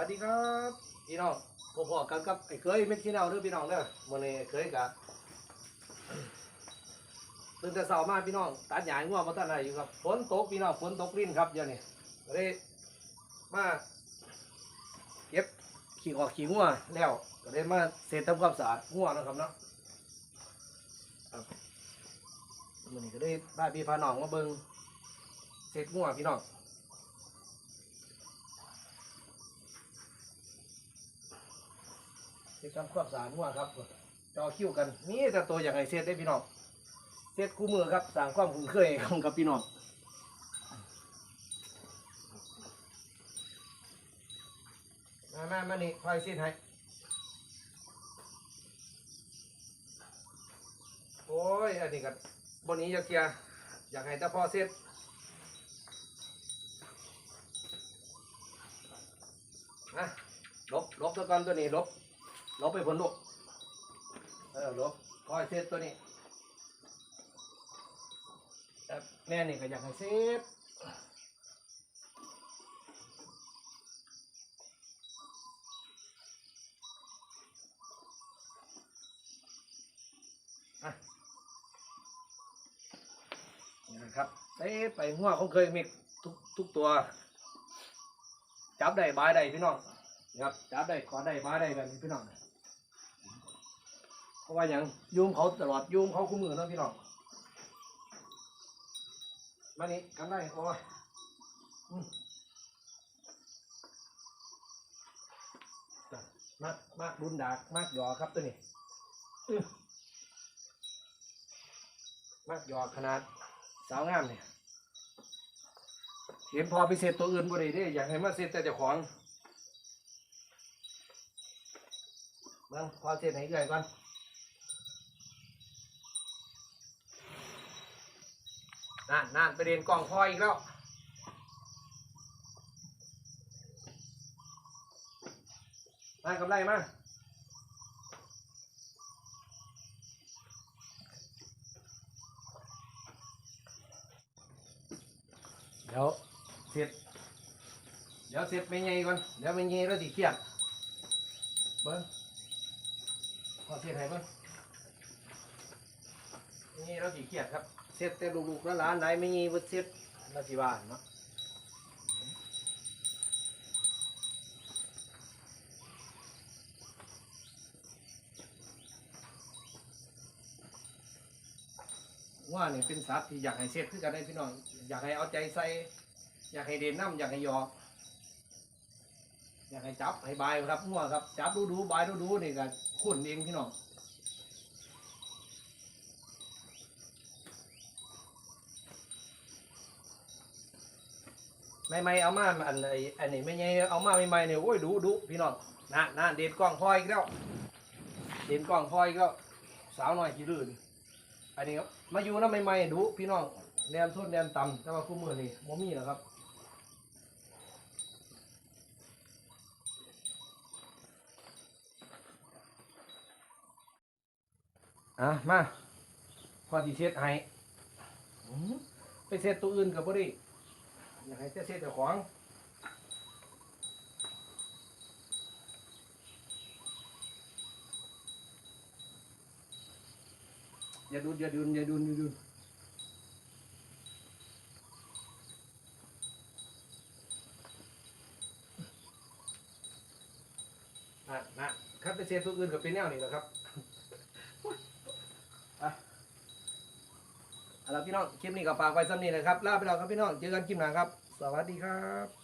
วัสดีครับพี่น้องพ่อๆกันกับไอ้เคยเม็ดขี้เน่าเด้อพี่น้องเด้อมื้อนี้เคยกะตื่นแต่เช้ามาพี่น้องตัดหญ้าให้งัวบ่ทันได้อยู่ครับฝนตกพี่น้องฝนตกลิ้นครับเดี๋ยวนี้ก็เลยมาเก็บขี้ออกขี้งัวงแล้วก็เลยมาเสร็จทำความสะอาดงัวงนะครับเนาะครับมื้อนี้ก็ได้พาพี่พาน้องมาเบิ่งเสร็จงัวงพี่น้อง เฮ็ดทำความสะอาดหัวครับจอคิวกันนี่แต่ตัวอย่างไรเซตได้พี่น้องเซตคู่มือครับสร้างความคุ้นเคยให้กับพี่น้องมามามานี่คอยเซตให้โอ้ยอันนี้ก็บนนี้อยากเกียร์อยากให้แต่พ่อเซตนะลบลบตัวก่อนตัวนี้ลบ ลบไปผลลูก เออลบคอยเซตตัวนี้แต่แม่นี่ก็อยากให้เซตนะครับเซตไปหัวเขาเคยมีทุกทุกตัว จับได้บายได้พี่น้อง นะครับจับได้ขอได้บาได้แบบนี้พี่น้องเพราะว่าอย่างยุ่งเขาตลอดยุ่งเขาคู่มือนะพี่น้องมานี่กันได้โอ้ยอืมน่ะมากมากรุนดากมากหยอครับตัวนี้มากหยอขนาดสาวงามเนี่ยเห็นพอไปเสร็จตัวอื่นบ่ได้เด้อยากให้มาเสร็จแต่เจ้าของ เบิ่งพอเสร็จให้เอื่อยก่อนนั่นนั่นไปเรียนกล่องพออีกแล้วมากำไรมาเดี๋ยวเสร็จ เดี๋ยวเสร็จไม่ไงก่อน เดี๋ยวไม่ไงแล้วสิเครียดเบิ้ง พอเสร็จให้เบิ้งไม่ไงแล้วสิเครียดครับเสร็จแต่ลูกๆแล้วหลานไหนไม่มีวุฒิเสร็จราชิวานเนาะว่าเนี่ยเป็นสัตว์ที่อยากให้เสร็จคือกันได้พี่น้องอยากให้เอาใจใส่ อยากให้เด่นน้ำอยากให้ยอกากให้จับให้บายครับงัวครับ จับดูดูบายดูดูนี่ก็ขุนเองพี่น้องไม่ไม่เอามาอันไอ้อันนี้ไม่ไงเอามาไม่ไม่เนี่ยโอ้ยดูดูพี่น้องนะนะเด่นกล้องพลอยอีกแล้วเด่นกล้องพลอยอีกแล้วสาวหน่อยขี้ลื่นอันนี้ครับมาอยู่นะไม่ไม่ดูพี่น้องแนมทุนแนมต่ำแต่ว่าคู่มือนี่มมีแล้วครับ อะมาพอที่เช็ดให้อื้อไปเช็ดตัวอื่นกับบ่ได้อยากให้เจ้าเสียเจ้าของอย่าดุนอย่าดุนอย่าดุนอย่าดุนอะนะคัดไปเสียตัวอื่นกับเป็นแนวนี่แหละครับ อะ เอาละพี่น้องคลิปนี้ก็ฝากไว้ซ้ำนี้นะครับลาไปแล้วครับพี่น้องเจอกันคลิปหน้าครับ สวัสดีครับ